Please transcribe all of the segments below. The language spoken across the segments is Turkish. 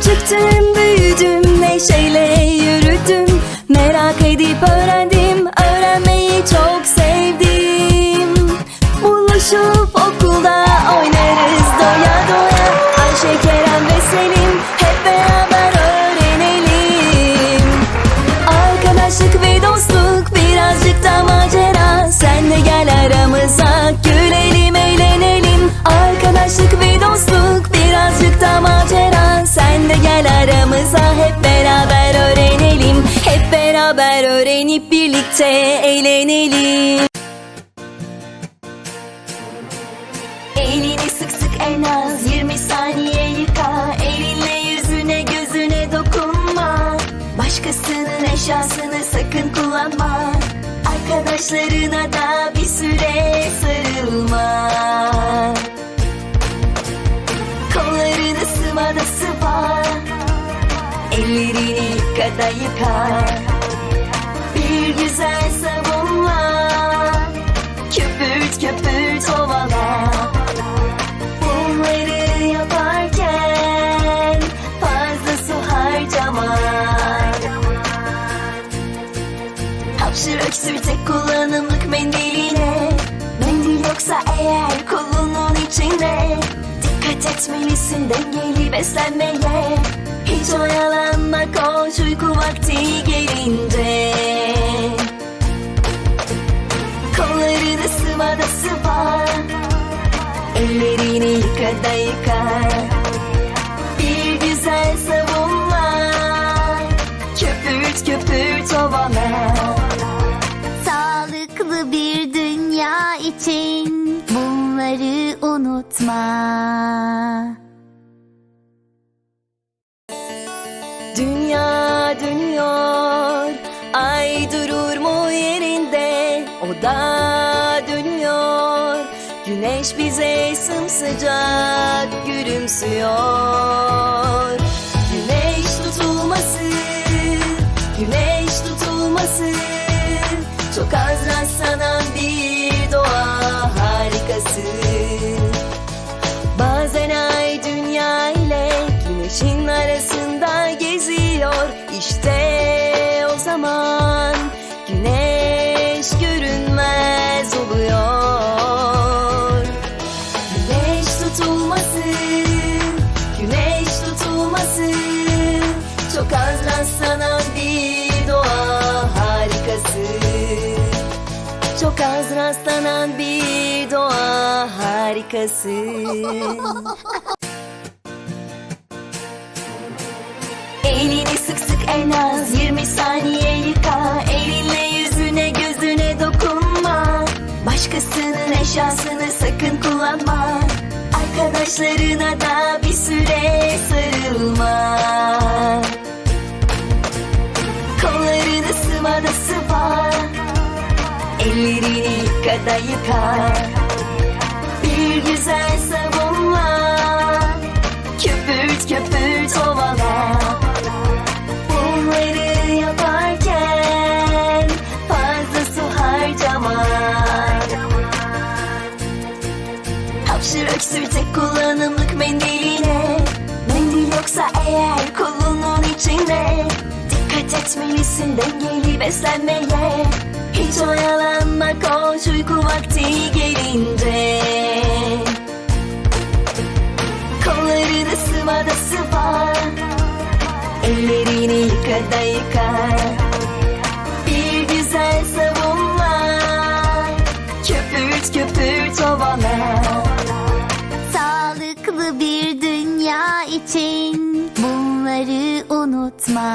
Küçüktüm büyüdüm neşeyle yürüdüm. Merak edip öğrendim beraber öğrenip birlikte eğlenelim. Elini sık sık en az 20 saniye yıka. Elinle yüzüne gözüne dokunma. Başkasının eşyasını sakın kullanma. Arkadaşlarına da bir süre sarılma. Kollarını sıvada sıva. Ellerini yıka da yıka Dikkat etmelisin dengeli beslenmeye. Hiç oyalanma koş uyku vakti gelince. Kollarını sıvada sıva Ellerini yıka da yıka. Bir güzel savunma. Köpürt köpürt ovala Sağlıklı bir dünya için. bunları unutma. Dünya dönüyor Ay durur mu yerinde O da dönüyor Güneş bize sımsıcak gülümsüyor tutulması Çok az rastlanan bir doğa. Harikası çok az rastlanan bir doğa. Harikası. Elini sık sık en az 20 saniye yıka. Elinle yüzüne gözüne dokunma. Başkasının eşyasını sakın kullanma Arkadaşlarına da bir süre sarılma. Kollarını sıvada sıva Ellerini yıka da yıka Bir güzel savunma Hapşır öksür tek kullanımlık mendiline Mendil yoksa eğer kolunun içinde Dikkat etmelisin dengeli beslenmeye. Hiç oyalanma koş uyku vakti bir dünya için bunları unutma.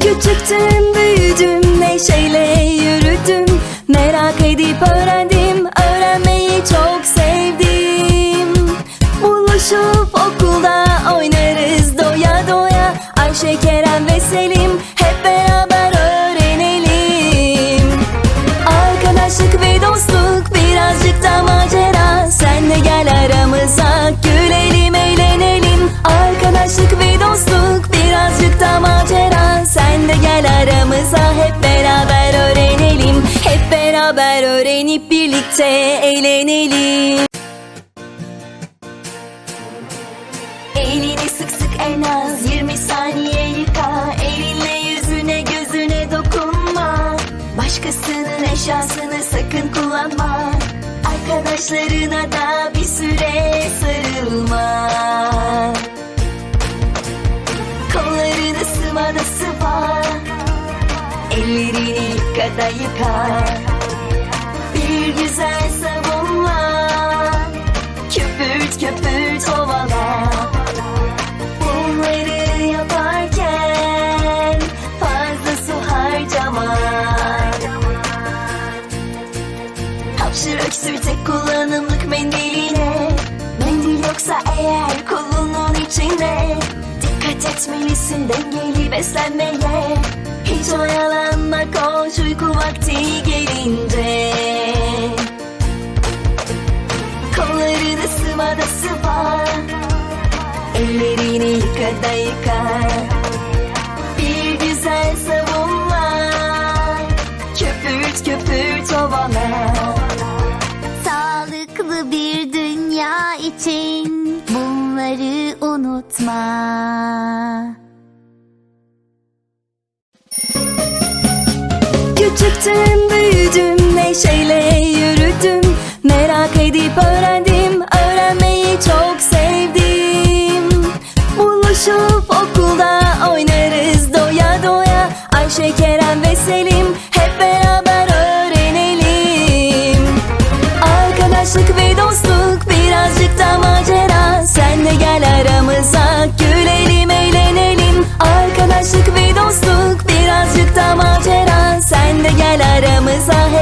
Küçüktüm büyüdüm neşeyle Beraber öğrenip birlikte eğlenelim. Elini sık sık en az 20 saniye yıka. Elinle yüzüne gözüne dokunma. Başkasının eşyasını sakın kullanma. Arkadaşlarına da bir süre sarılma. Kollarını sıvada sıva Ellerini yıka da yıka. Dikkat etmelisin dengeli beslenmeye. Hiç oyalanma koş uyku vakti gelince. Kollarını sıvada sıva Ellerini yıka da yıka. Bir güzel savunma. Köpürt köpürt ovala Sağlıklı bir dünya için bunları unutma. Küçüktüm büyüdüm neşeyle yürüdüm Merak edip öğrendim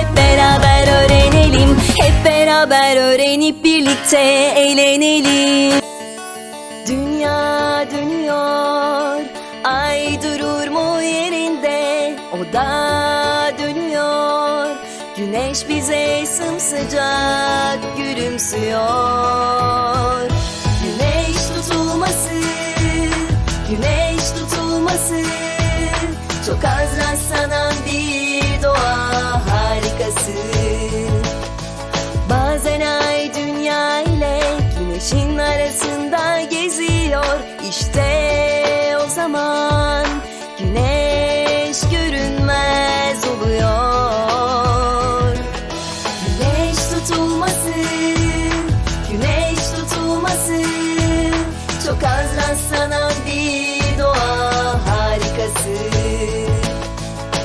hep beraber öğrenelim. Hep beraber öğrenip birlikte eğlenelim. Dünya dönüyor. Ay durur mu yerinde? O da dönüyor. Güneş bize sımsıcak gülümsüyor İşte o zaman güneş görünmez oluyor. Güneş tutulması, güneş tutulması Çok az rastlanan bir doğa harikası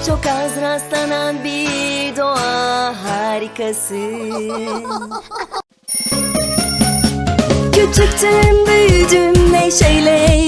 çok az rastlanan bir doğa harikası Küçüktüm büyüdüm neşeyle yürüdüm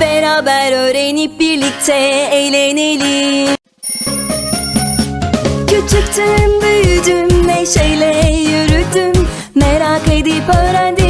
Beraber öğrenip birlikte eğlenelim. Küçüktüm büyüdüm neşeyle yürüdüm. Merak edip öğrendim